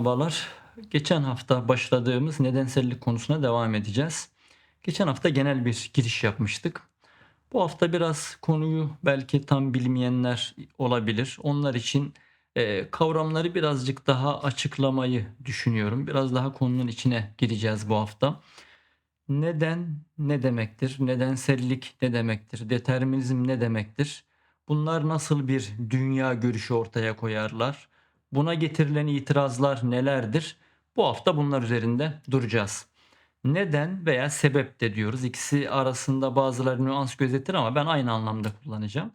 Merhabalar. Geçen hafta başladığımız nedensellik konusuna devam edeceğiz. Geçen hafta genel bir giriş yapmıştık. Bu hafta biraz konuyu belki tam bilmeyenler olabilir. Onlar için e, kavramları birazcık daha açıklamayı düşünüyorum. Biraz daha konunun içine gireceğiz bu hafta. Neden ne demektir? Nedensellik ne demektir? Determinizm ne demektir? Bunlar nasıl bir dünya görüşü ortaya koyarlar? Buna getirilen itirazlar nelerdir? Bu hafta bunlar üzerinde duracağız. Neden veya sebep de diyoruz. İkisi arasında bazıları nüans gözetir ama ben aynı anlamda kullanacağım.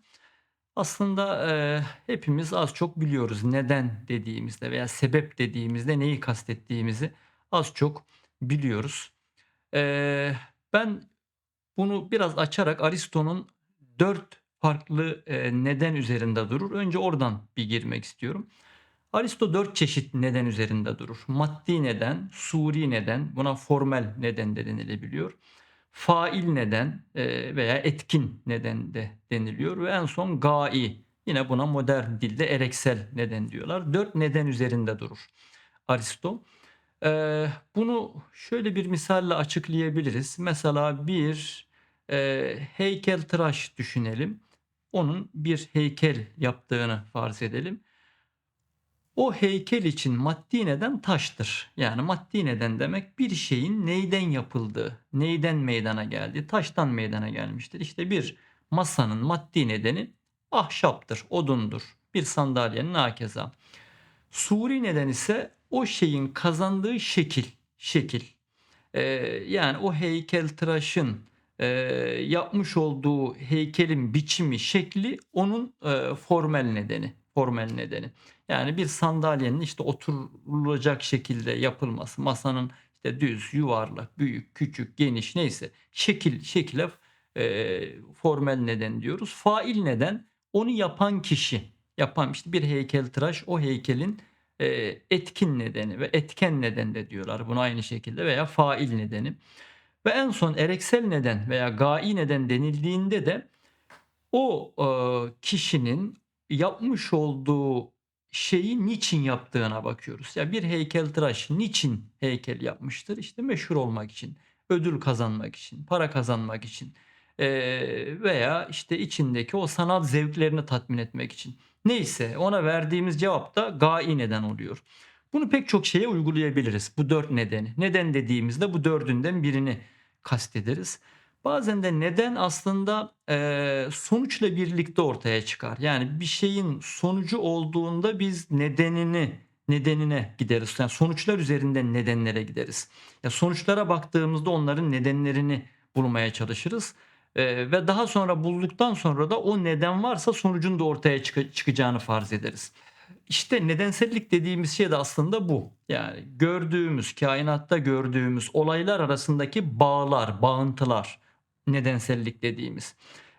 Aslında e, hepimiz az çok biliyoruz neden dediğimizde veya sebep dediğimizde neyi kastettiğimizi az çok biliyoruz. E, ben bunu biraz açarak Aristo'nun dört farklı e, neden üzerinde durur. Önce oradan bir girmek istiyorum. Aristo dört çeşit neden üzerinde durur. Maddi neden, suri neden, buna formel neden de denilebiliyor. Fail neden e, veya etkin neden de deniliyor ve en son gai. Yine buna modern dilde ereksel neden diyorlar. Dört neden üzerinde durur Aristo. E, bunu şöyle bir misalle açıklayabiliriz. Mesela bir e, heykeltıraş düşünelim. Onun bir heykel yaptığını farz edelim. O heykel için maddi neden taştır. Yani maddi neden demek bir şeyin neyden yapıldığı, neyden meydana geldiği, taştan meydana gelmiştir. İşte bir masanın maddi nedeni ahşaptır, odundur. Bir sandalyenin hakeza. Suri neden ise o şeyin kazandığı şekil, şekil. Ee, yani o heykel tıraşın e, yapmış olduğu heykelin biçimi, şekli onun e, formel nedeni, formel nedeni. Yani bir sandalyenin işte oturulacak şekilde yapılması, masanın işte düz, yuvarlak, büyük, küçük, geniş neyse şekil şekile e, formel neden diyoruz. Fail neden onu yapan kişi, yapan işte bir heykeltıraş o heykelin e, etkin nedeni ve etken neden de diyorlar. Buna aynı şekilde veya fail nedeni. Ve en son ereksel neden veya gai neden denildiğinde de o e, kişinin yapmış olduğu şeyi niçin yaptığına bakıyoruz. Ya bir heykeltıraş niçin heykel yapmıştır? İşte meşhur olmak için, ödül kazanmak için, para kazanmak için veya işte içindeki o sanat zevklerini tatmin etmek için. Neyse ona verdiğimiz cevap da gai neden oluyor. Bunu pek çok şeye uygulayabiliriz bu dört nedeni. Neden dediğimizde bu dördünden birini kastederiz. Bazen de neden aslında e, sonuçla birlikte ortaya çıkar. Yani bir şeyin sonucu olduğunda biz nedenini nedenine gideriz. Yani sonuçlar üzerinden nedenlere gideriz. Ya sonuçlara baktığımızda onların nedenlerini bulmaya çalışırız. E, ve daha sonra bulduktan sonra da o neden varsa sonucun da ortaya çık- çıkacağını farz ederiz. İşte nedensellik dediğimiz şey de aslında bu. Yani gördüğümüz, kainatta gördüğümüz olaylar arasındaki bağlar, bağıntılar nedensellik dediğimiz.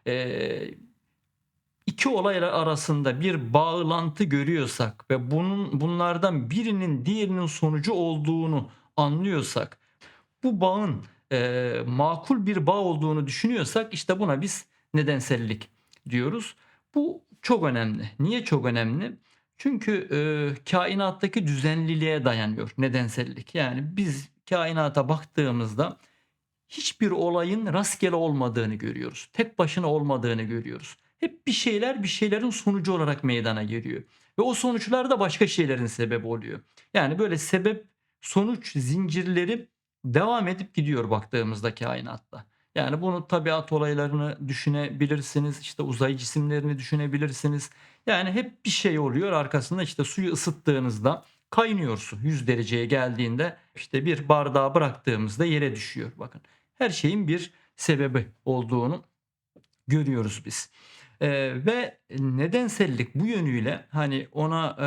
Ee, iki olay arasında bir bağlantı görüyorsak ve bunun bunlardan birinin diğerinin sonucu olduğunu anlıyorsak, bu bağın e, makul bir bağ olduğunu düşünüyorsak işte buna biz nedensellik diyoruz. Bu çok önemli. Niye çok önemli? Çünkü e, kainattaki düzenliliğe dayanıyor nedensellik. Yani biz kainata baktığımızda hiçbir olayın rastgele olmadığını görüyoruz. Tek başına olmadığını görüyoruz. Hep bir şeyler bir şeylerin sonucu olarak meydana geliyor. Ve o sonuçlar da başka şeylerin sebebi oluyor. Yani böyle sebep sonuç zincirleri devam edip gidiyor baktığımızda kainatta. Yani bunu tabiat olaylarını düşünebilirsiniz. işte uzay cisimlerini düşünebilirsiniz. Yani hep bir şey oluyor arkasında işte suyu ısıttığınızda kaynıyor su 100 dereceye geldiğinde işte bir bardağı bıraktığımızda yere düşüyor. Bakın her şeyin bir sebebi olduğunu görüyoruz biz. Ee, ve nedensellik bu yönüyle hani ona e,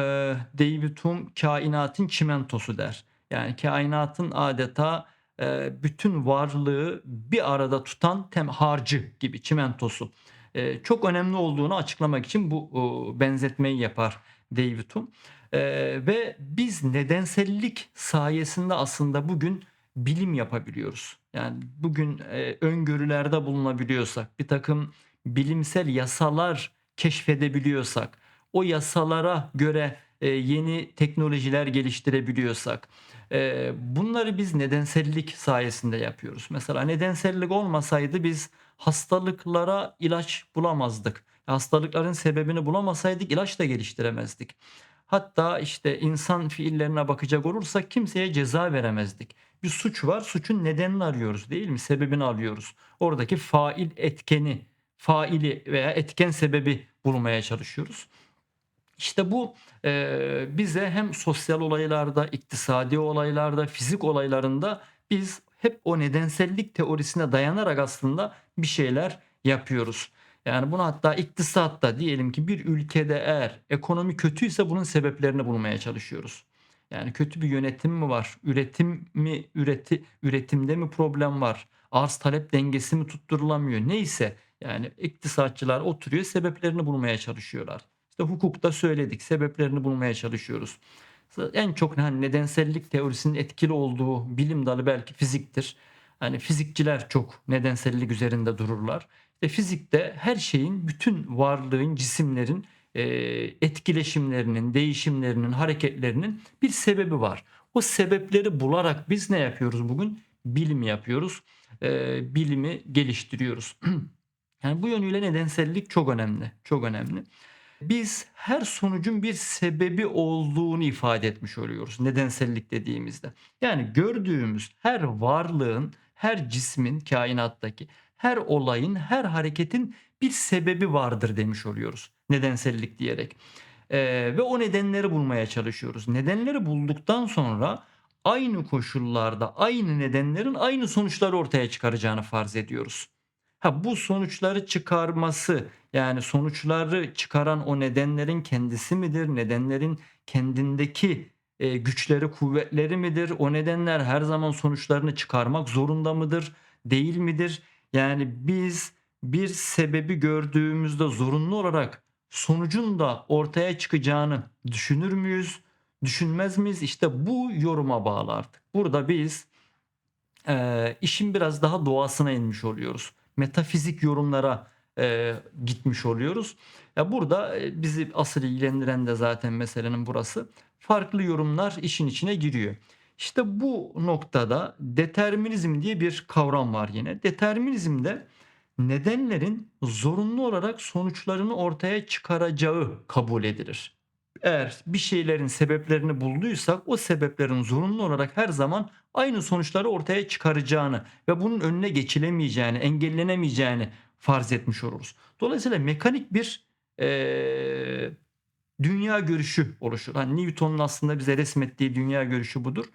David Hume kainatın çimentosu der. Yani kainatın adeta e, bütün varlığı bir arada tutan tem harcı gibi çimentosu. E, çok önemli olduğunu açıklamak için bu e, benzetmeyi yapar David Hume. E, ve biz nedensellik sayesinde aslında bugün bilim yapabiliyoruz. Yani bugün e, öngörülerde bulunabiliyorsak, bir takım bilimsel yasalar keşfedebiliyorsak, o yasalara göre e, yeni teknolojiler geliştirebiliyorsak e, bunları biz nedensellik sayesinde yapıyoruz. Mesela nedensellik olmasaydı biz hastalıklara ilaç bulamazdık. Hastalıkların sebebini bulamasaydık ilaç da geliştiremezdik. Hatta işte insan fiillerine bakacak olursak kimseye ceza veremezdik. Bir suç var, suçun nedenini arıyoruz değil mi? Sebebini arıyoruz. Oradaki fail etkeni, faili veya etken sebebi bulmaya çalışıyoruz. İşte bu e, bize hem sosyal olaylarda, iktisadi olaylarda, fizik olaylarında biz hep o nedensellik teorisine dayanarak aslında bir şeyler yapıyoruz. Yani bunu hatta iktisatta diyelim ki bir ülkede eğer ekonomi kötüyse bunun sebeplerini bulmaya çalışıyoruz. Yani kötü bir yönetim mi var? Üretim mi üreti üretimde mi problem var? Arz talep dengesi mi tutturulamıyor? Neyse yani iktisatçılar oturuyor sebeplerini bulmaya çalışıyorlar. İşte hukukta söyledik sebeplerini bulmaya çalışıyoruz. En çok hani nedensellik teorisinin etkili olduğu bilim dalı belki fiziktir. Hani fizikçiler çok nedensellik üzerinde dururlar. Ve fizikte her şeyin, bütün varlığın, cisimlerin e, etkileşimlerinin, değişimlerinin, hareketlerinin bir sebebi var. O sebepleri bularak biz ne yapıyoruz bugün? Bilim yapıyoruz. E, bilimi geliştiriyoruz. yani bu yönüyle nedensellik çok önemli. Çok önemli. Biz her sonucun bir sebebi olduğunu ifade etmiş oluyoruz nedensellik dediğimizde. Yani gördüğümüz her varlığın, her cismin kainattaki her olayın, her hareketin bir sebebi vardır demiş oluyoruz. Nedensellik diyerek. Ee, ve o nedenleri bulmaya çalışıyoruz. Nedenleri bulduktan sonra aynı koşullarda aynı nedenlerin aynı sonuçları ortaya çıkaracağını farz ediyoruz. Ha bu sonuçları çıkarması yani sonuçları çıkaran o nedenlerin kendisi midir? Nedenlerin kendindeki e, güçleri, kuvvetleri midir? O nedenler her zaman sonuçlarını çıkarmak zorunda mıdır? Değil midir? Yani biz bir sebebi gördüğümüzde zorunlu olarak sonucun da ortaya çıkacağını düşünür müyüz? Düşünmez miyiz? İşte bu yoruma bağlı artık. Burada biz e, işin biraz daha doğasına inmiş oluyoruz. Metafizik yorumlara e, gitmiş oluyoruz. Ya burada e, bizi asıl ilgilendiren de zaten meselenin burası. Farklı yorumlar işin içine giriyor. İşte bu noktada determinizm diye bir kavram var yine. Determinizmde nedenlerin zorunlu olarak sonuçlarını ortaya çıkaracağı kabul edilir. Eğer bir şeylerin sebeplerini bulduysak o sebeplerin zorunlu olarak her zaman aynı sonuçları ortaya çıkaracağını ve bunun önüne geçilemeyeceğini, engellenemeyeceğini farz etmiş oluruz. Dolayısıyla mekanik bir ee, dünya görüşü oluşur. Hani Newton'un aslında bize resmettiği dünya görüşü budur.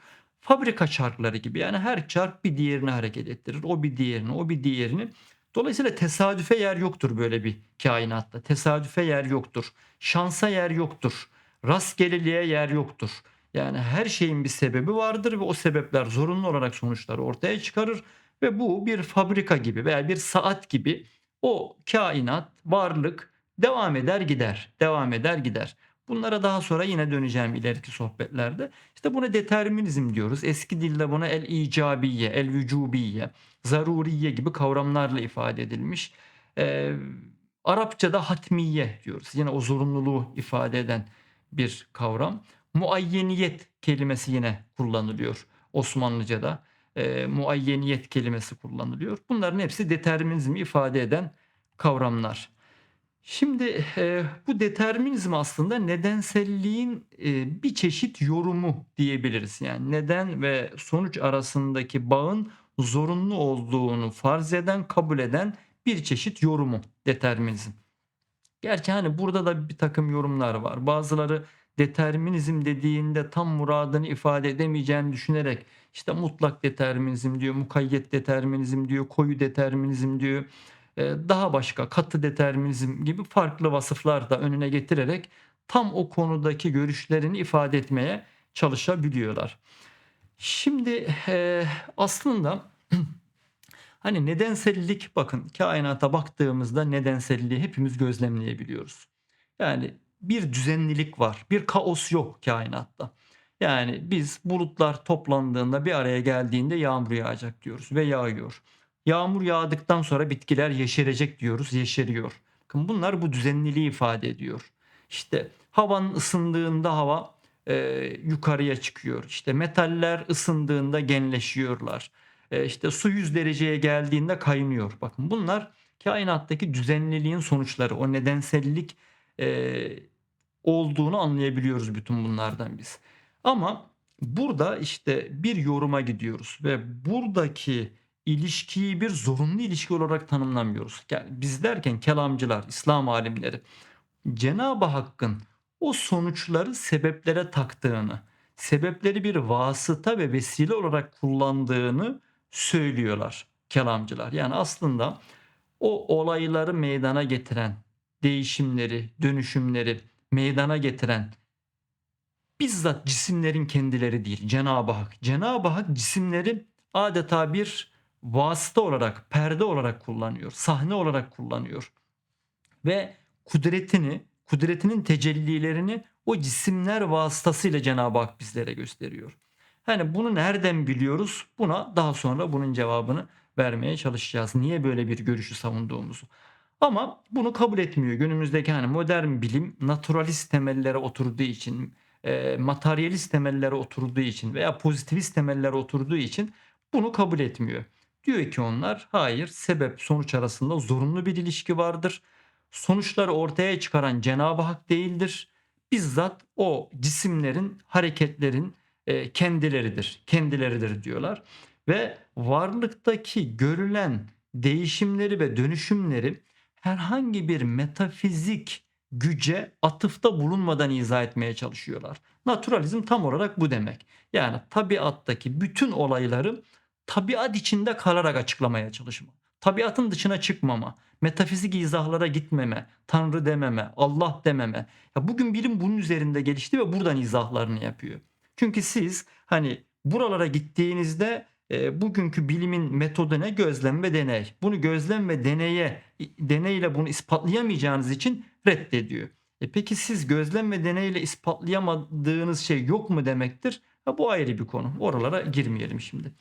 Fabrika çarkları gibi yani her çark bir diğerini hareket ettirir. O bir diğerini, o bir diğerini. Dolayısıyla tesadüfe yer yoktur böyle bir kainatta. Tesadüfe yer yoktur. Şansa yer yoktur. Rastgeleliğe yer yoktur. Yani her şeyin bir sebebi vardır ve o sebepler zorunlu olarak sonuçları ortaya çıkarır ve bu bir fabrika gibi veya bir saat gibi o kainat, varlık devam eder gider. Devam eder gider. Bunlara daha sonra yine döneceğim ileriki sohbetlerde. İşte buna determinizm diyoruz. Eski dilde buna el icabiye, el vücubiye, zaruriye gibi kavramlarla ifade edilmiş. Ee, Arapçada hatmiye diyoruz. Yine o zorunluluğu ifade eden bir kavram. Muayyeniyet kelimesi yine kullanılıyor Osmanlıca'da. E, muayyeniyet kelimesi kullanılıyor. Bunların hepsi determinizmi ifade eden kavramlar. Şimdi e, bu determinizm aslında nedenselliğin e, bir çeşit yorumu diyebiliriz. Yani neden ve sonuç arasındaki bağın zorunlu olduğunu farz eden, kabul eden bir çeşit yorumu determinizm. Gerçi hani burada da bir takım yorumlar var. Bazıları determinizm dediğinde tam muradını ifade edemeyeceğini düşünerek işte mutlak determinizm diyor, mukayyet determinizm diyor, koyu determinizm diyor daha başka katı determinizm gibi farklı vasıflar da önüne getirerek tam o konudaki görüşlerini ifade etmeye çalışabiliyorlar. Şimdi aslında hani nedensellik bakın kainata baktığımızda nedenselliği hepimiz gözlemleyebiliyoruz. Yani bir düzenlilik var, bir kaos yok kainatta. Yani biz bulutlar toplandığında bir araya geldiğinde yağmur yağacak diyoruz ve yağıyor. Yağmur yağdıktan sonra bitkiler yeşerecek diyoruz, yeşeriyor. Bakın bunlar bu düzenliliği ifade ediyor. İşte Havanın ısındığında hava e, yukarıya çıkıyor. İşte metaller ısındığında genleşiyorlar. E, işte su 100 dereceye geldiğinde kaynıyor. Bakın bunlar kainattaki düzenliliğin sonuçları. O nedensellik e, olduğunu anlayabiliyoruz bütün bunlardan biz. Ama burada işte bir yoruma gidiyoruz ve buradaki ilişkiyi bir zorunlu ilişki olarak tanımlamıyoruz. Yani biz derken kelamcılar, İslam alimleri Cenab-ı Hakk'ın o sonuçları sebeplere taktığını, sebepleri bir vasıta ve vesile olarak kullandığını söylüyorlar kelamcılar. Yani aslında o olayları meydana getiren, değişimleri, dönüşümleri meydana getiren bizzat cisimlerin kendileri değil Cenab-ı Hak. Cenab-ı Hak cisimleri adeta bir vasıta olarak, perde olarak kullanıyor, sahne olarak kullanıyor. Ve kudretini, kudretinin tecellilerini o cisimler vasıtasıyla Cenab-ı Hak bizlere gösteriyor. Hani bunu nereden biliyoruz? Buna daha sonra bunun cevabını vermeye çalışacağız. Niye böyle bir görüşü savunduğumuzu. Ama bunu kabul etmiyor. Günümüzdeki hani modern bilim naturalist temellere oturduğu için, e, materyalist temellere oturduğu için veya pozitivist temellere oturduğu için bunu kabul etmiyor. Diyor ki onlar hayır sebep sonuç arasında zorunlu bir ilişki vardır. Sonuçları ortaya çıkaran Cenab-ı Hak değildir. Bizzat o cisimlerin, hareketlerin e, kendileridir. Kendileridir diyorlar. Ve varlıktaki görülen değişimleri ve dönüşümleri herhangi bir metafizik güce atıfta bulunmadan izah etmeye çalışıyorlar. Naturalizm tam olarak bu demek. Yani tabiattaki bütün olayları tabiat içinde kalarak açıklamaya çalışma. Tabiatın dışına çıkmama, metafizik izahlara gitmeme, tanrı dememe, Allah dememe. Ya bugün bilim bunun üzerinde gelişti ve buradan izahlarını yapıyor. Çünkü siz hani buralara gittiğinizde e, bugünkü bilimin metodu ne? Gözlem ve deney. Bunu gözlem ve deneye deneyle bunu ispatlayamayacağınız için reddediyor. E peki siz gözlem ve deneyle ispatlayamadığınız şey yok mu demektir? Ha, bu ayrı bir konu. Oralara girmeyelim şimdi.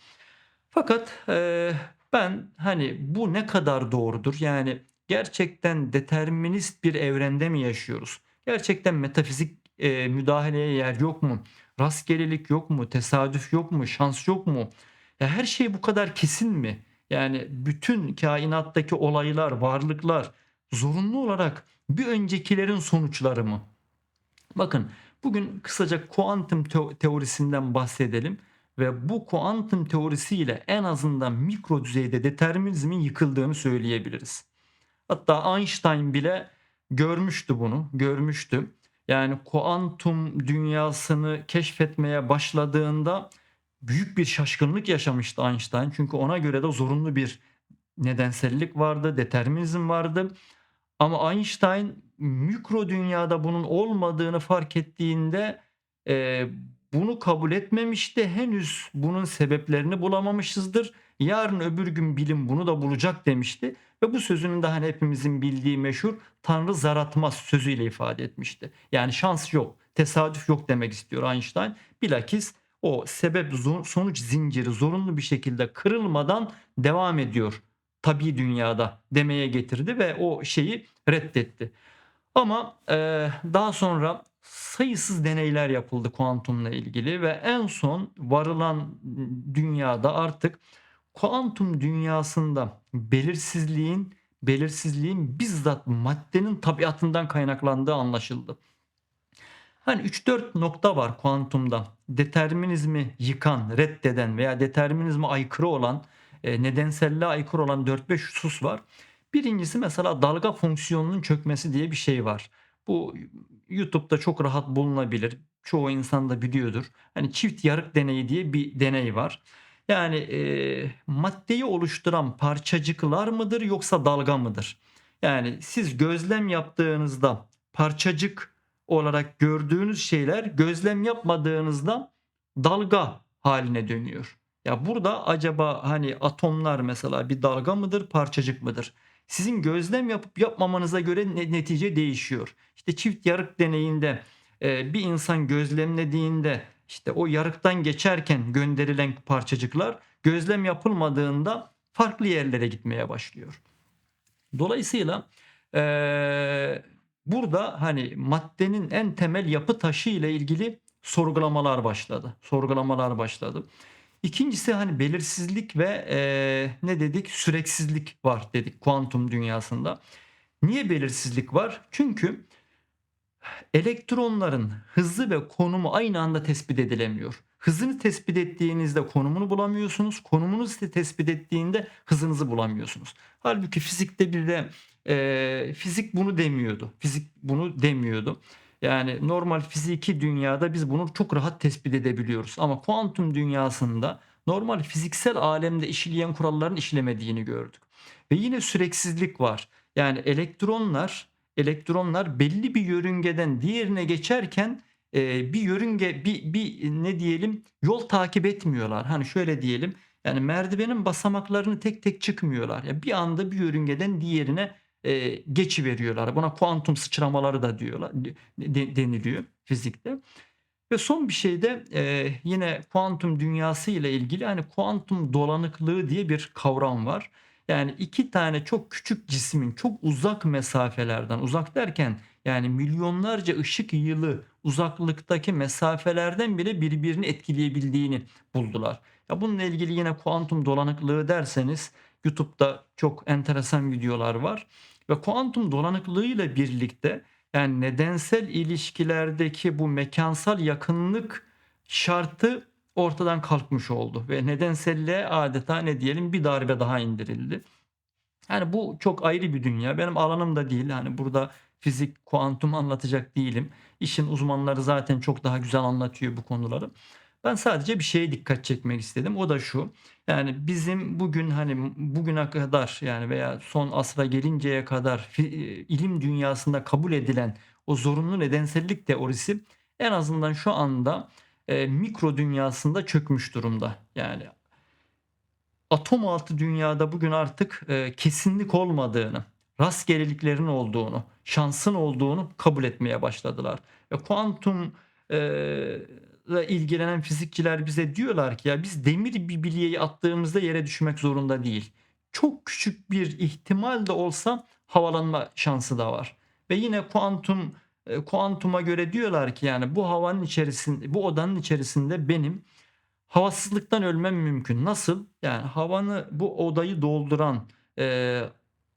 Fakat e, ben hani bu ne kadar doğrudur? Yani gerçekten determinist bir evrende mi yaşıyoruz? Gerçekten metafizik e, müdahaleye yer yok mu? Rastgelelik yok mu? Tesadüf yok mu? Şans yok mu? Ya her şey bu kadar kesin mi? Yani bütün kainattaki olaylar, varlıklar zorunlu olarak bir öncekilerin sonuçları mı? Bakın bugün kısaca kuantum teorisinden bahsedelim ve bu kuantum teorisiyle en azından mikro düzeyde determinizmin yıkıldığını söyleyebiliriz. Hatta Einstein bile görmüştü bunu, görmüştü. Yani kuantum dünyasını keşfetmeye başladığında büyük bir şaşkınlık yaşamıştı Einstein. Çünkü ona göre de zorunlu bir nedensellik vardı, determinizm vardı. Ama Einstein mikro dünyada bunun olmadığını fark ettiğinde e, bunu kabul etmemişti. Henüz bunun sebeplerini bulamamışızdır. Yarın öbür gün bilim bunu da bulacak demişti. Ve bu sözünün de hani hepimizin bildiği meşhur Tanrı zaratmaz sözüyle ifade etmişti. Yani şans yok, tesadüf yok demek istiyor Einstein. Bilakis o sebep sonuç zinciri zorunlu bir şekilde kırılmadan devam ediyor tabi dünyada demeye getirdi ve o şeyi reddetti. Ama e, daha sonra sayısız deneyler yapıldı kuantumla ilgili ve en son varılan dünyada artık kuantum dünyasında belirsizliğin belirsizliğin bizzat maddenin tabiatından kaynaklandığı anlaşıldı. Hani 3-4 nokta var kuantumda. Determinizmi yıkan, reddeden veya determinizme aykırı olan, e, nedenselliğe aykırı olan 4-5 husus var. Birincisi mesela dalga fonksiyonunun çökmesi diye bir şey var. Bu YouTube'da çok rahat bulunabilir. Çoğu insan da biliyordur. Hani çift yarık deneyi diye bir deney var. Yani e, maddeyi oluşturan parçacıklar mıdır yoksa dalga mıdır? Yani siz gözlem yaptığınızda parçacık olarak gördüğünüz şeyler gözlem yapmadığınızda dalga haline dönüyor. Ya burada acaba hani atomlar mesela bir dalga mıdır, parçacık mıdır? Sizin gözlem yapıp yapmamanıza göre netice değişiyor. İşte çift yarık deneyinde bir insan gözlemlediğinde işte o yarıktan geçerken gönderilen parçacıklar gözlem yapılmadığında farklı yerlere gitmeye başlıyor. Dolayısıyla burada hani maddenin en temel yapı taşı ile ilgili sorgulamalar başladı. Sorgulamalar başladı. İkincisi hani belirsizlik ve eee, ne dedik? Süreksizlik var dedik kuantum dünyasında. Niye belirsizlik var? Çünkü elektronların hızı ve konumu aynı anda tespit edilemiyor. Hızını tespit ettiğinizde konumunu bulamıyorsunuz. Konumunuzu tespit ettiğinde hızınızı bulamıyorsunuz. Halbuki fizikte bir de eee, fizik bunu demiyordu. Fizik bunu demiyordu. Yani normal fiziki dünyada biz bunu çok rahat tespit edebiliyoruz. Ama kuantum dünyasında normal fiziksel alemde işleyen kuralların işlemediğini gördük. Ve yine süreksizlik var. Yani elektronlar elektronlar belli bir yörüngeden diğerine geçerken e, bir yörünge bir, bir ne diyelim yol takip etmiyorlar. Hani şöyle diyelim yani merdivenin basamaklarını tek tek çıkmıyorlar. Yani bir anda bir yörüngeden diğerine e, geçiveriyorlar. Buna kuantum sıçramaları da diyorlar de- deniliyor fizikte. Ve son bir şey de e, yine kuantum dünyası ile ilgili hani kuantum dolanıklığı diye bir kavram var. Yani iki tane çok küçük cismin çok uzak mesafelerden uzak derken yani milyonlarca ışık yılı uzaklıktaki mesafelerden bile birbirini etkileyebildiğini buldular. Ya bununla ilgili yine kuantum dolanıklığı derseniz YouTube'da çok enteresan videolar var. Ve kuantum dolanıklığıyla birlikte yani nedensel ilişkilerdeki bu mekansal yakınlık şartı ortadan kalkmış oldu ve nedenselliğe adeta ne diyelim bir darbe daha indirildi. Yani bu çok ayrı bir dünya. Benim alanım da değil. Hani burada fizik, kuantum anlatacak değilim. İşin uzmanları zaten çok daha güzel anlatıyor bu konuları. Ben sadece bir şeye dikkat çekmek istedim. O da şu. Yani bizim bugün hani bugüne kadar yani veya son asra gelinceye kadar e, ilim dünyasında kabul edilen o zorunlu nedensellik teorisi en azından şu anda e, mikro dünyasında çökmüş durumda. Yani atom altı dünyada bugün artık e, kesinlik olmadığını, rastgeleliklerin olduğunu, şansın olduğunu kabul etmeye başladılar. Ve kuantum e, ilgilenen fizikçiler bize diyorlar ki ya biz demir bir bilyeyi attığımızda yere düşmek zorunda değil. Çok küçük bir ihtimal de olsa havalanma şansı da var. Ve yine kuantum e, kuantuma göre diyorlar ki yani bu havanın içerisinde bu odanın içerisinde benim havasızlıktan ölmem mümkün. Nasıl? Yani havanı bu odayı dolduran e,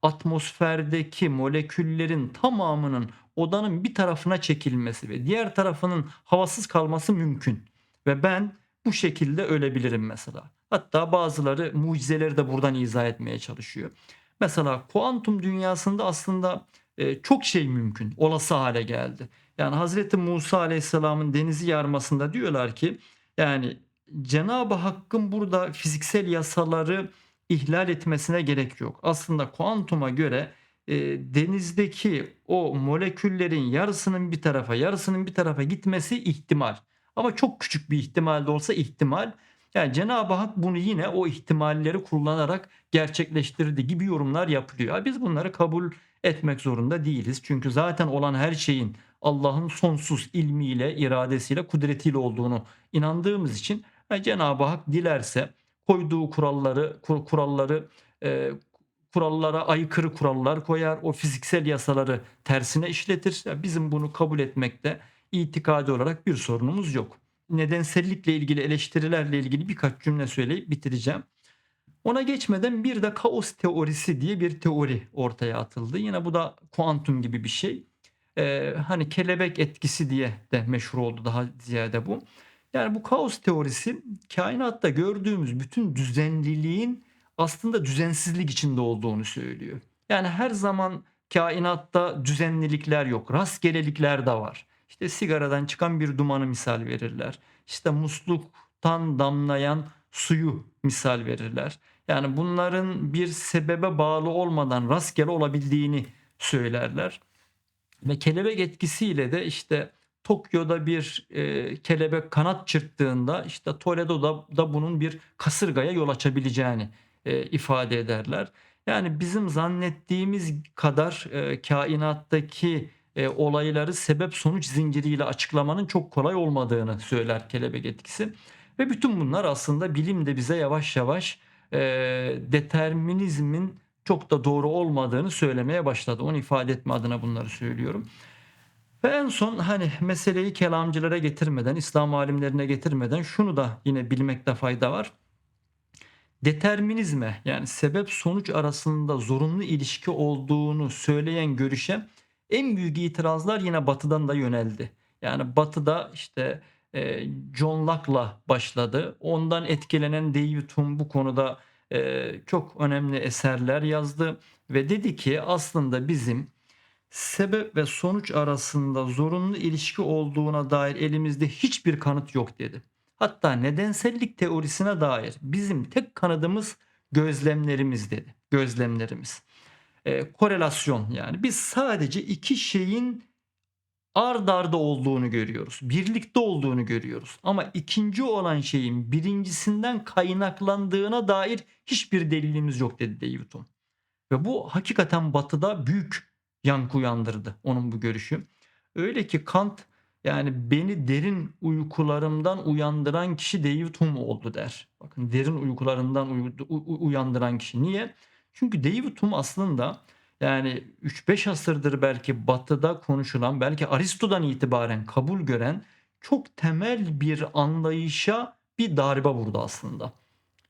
atmosferdeki moleküllerin tamamının odanın bir tarafına çekilmesi ve diğer tarafının havasız kalması mümkün. Ve ben bu şekilde ölebilirim mesela. Hatta bazıları mucizeleri de buradan izah etmeye çalışıyor. Mesela kuantum dünyasında aslında e, çok şey mümkün. Olası hale geldi. Yani Hazreti Musa Aleyhisselam'ın denizi yarmasında diyorlar ki yani Cenab-ı Hakk'ın burada fiziksel yasaları ihlal etmesine gerek yok. Aslında kuantuma göre e, denizdeki o moleküllerin yarısının bir tarafa, yarısının bir tarafa gitmesi ihtimal. Ama çok küçük bir ihtimal de olsa ihtimal. Yani Cenab-ı Hak bunu yine o ihtimalleri kullanarak gerçekleştirdi gibi yorumlar yapılıyor. Biz bunları kabul etmek zorunda değiliz. Çünkü zaten olan her şeyin Allah'ın sonsuz ilmiyle, iradesiyle, kudretiyle olduğunu inandığımız için ha, Cenab-ı Hak dilerse koyduğu kuralları kur- kuralları e, kurallara aykırı kurallar koyar. O fiziksel yasaları tersine işletir. Ya Bizim bunu kabul etmekte itikadi olarak bir sorunumuz yok. Nedensellikle ilgili eleştirilerle ilgili birkaç cümle söyleyip bitireceğim. Ona geçmeden bir de kaos teorisi diye bir teori ortaya atıldı. Yine bu da kuantum gibi bir şey. Ee, hani kelebek etkisi diye de meşhur oldu daha ziyade bu. Yani bu kaos teorisi kainatta gördüğümüz bütün düzenliliğin aslında düzensizlik içinde olduğunu söylüyor. Yani her zaman kainatta düzenlilikler yok. Rastgelelikler de var. İşte sigaradan çıkan bir dumanı misal verirler. İşte musluktan damlayan suyu misal verirler. Yani bunların bir sebebe bağlı olmadan rastgele olabildiğini söylerler. Ve kelebek etkisiyle de işte Tokyo'da bir e, kelebek kanat çırptığında işte Toledo'da da bunun bir kasırgaya yol açabileceğini e, ifade ederler. Yani bizim zannettiğimiz kadar e, kainattaki e, olayları sebep sonuç zinciriyle açıklamanın çok kolay olmadığını söyler kelebek etkisi. Ve bütün bunlar aslında bilim de bize yavaş yavaş e, determinizmin çok da doğru olmadığını söylemeye başladı. Onu ifade etme adına bunları söylüyorum. Ve en son hani meseleyi kelamcılara getirmeden, İslam alimlerine getirmeden şunu da yine bilmekte fayda var. Determinizme yani sebep sonuç arasında zorunlu ilişki olduğunu söyleyen görüşe en büyük itirazlar yine batıdan da yöneldi. Yani batıda işte e, John Locke'la başladı. Ondan etkilenen David Hume bu konuda e, çok önemli eserler yazdı ve dedi ki aslında bizim sebep ve sonuç arasında zorunlu ilişki olduğuna dair elimizde hiçbir kanıt yok dedi. Hatta nedensellik teorisine dair bizim tek kanıdımız gözlemlerimiz dedi. Gözlemlerimiz. E, korelasyon yani biz sadece iki şeyin ard arda olduğunu görüyoruz. Birlikte olduğunu görüyoruz. Ama ikinci olan şeyin birincisinden kaynaklandığına dair hiçbir delilimiz yok dedi Hume. Ve bu hakikaten batıda büyük yankı uyandırdı onun bu görüşü. Öyle ki Kant yani beni derin uykularımdan uyandıran kişi David Hume oldu der. Bakın derin uykularından uyandıran kişi. Niye? Çünkü David Hume aslında yani 3-5 asırdır belki batıda konuşulan belki Aristo'dan itibaren kabul gören çok temel bir anlayışa bir darbe vurdu aslında.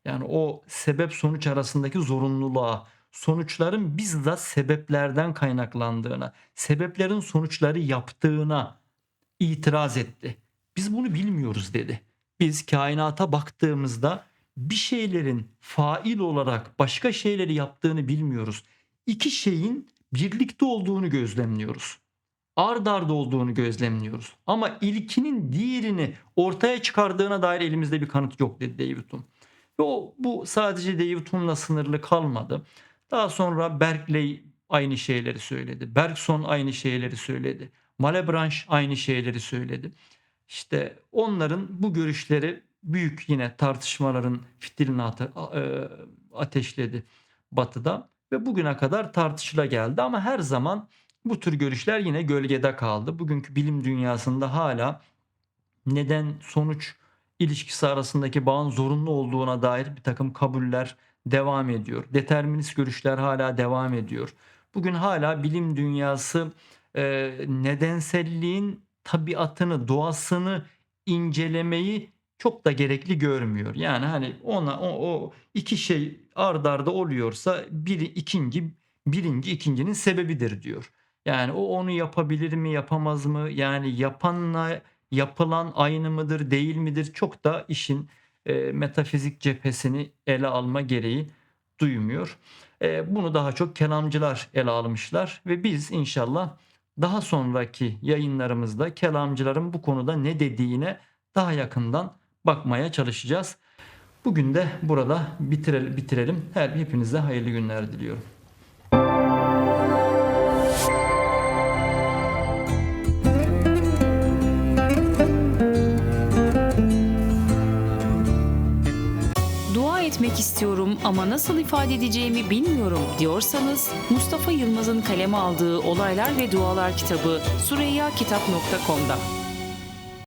Yani o sebep sonuç arasındaki zorunluluğa, sonuçların bizzat sebeplerden kaynaklandığına, sebeplerin sonuçları yaptığına itiraz etti. Biz bunu bilmiyoruz dedi. Biz kainata baktığımızda bir şeylerin fail olarak başka şeyleri yaptığını bilmiyoruz. İki şeyin birlikte olduğunu gözlemliyoruz. Ard arda olduğunu gözlemliyoruz. Ama ilkinin diğerini ortaya çıkardığına dair elimizde bir kanıt yok dedi David Hume. Ve o, bu sadece David Hume'la sınırlı kalmadı. Daha sonra Berkeley aynı şeyleri söyledi. Bergson aynı şeyleri söyledi. Malebranche aynı şeyleri söyledi. İşte onların bu görüşleri büyük yine tartışmaların fitilini e, ateşledi Batı'da ve bugüne kadar tartışıla geldi ama her zaman bu tür görüşler yine gölgede kaldı. Bugünkü bilim dünyasında hala neden sonuç ilişkisi arasındaki bağın zorunlu olduğuna dair bir takım kabuller devam ediyor. Determinist görüşler hala devam ediyor. Bugün hala bilim dünyası e, nedenselliğin tabiatını, doğasını incelemeyi çok da gerekli görmüyor. Yani hani ona o, o iki şey ard arda oluyorsa biri ikinci birinci ikincinin sebebidir diyor. Yani o onu yapabilir mi yapamaz mı? Yani yapanla yapılan aynı mıdır değil midir? Çok da işin e, metafizik cephesini ele alma gereği duymuyor. E, bunu daha çok kelamcılar ele almışlar ve biz inşallah daha sonraki yayınlarımızda kelamcıların bu konuda ne dediğine daha yakından bakmaya çalışacağız. Bugün de burada bitirelim. Her hepinize hayırlı günler diliyorum. Etmek istiyorum ama nasıl ifade edeceğimi bilmiyorum diyorsanız Mustafa Yılmaz'ın kaleme aldığı Olaylar ve Dualar kitabı sureyyakitap.com'da.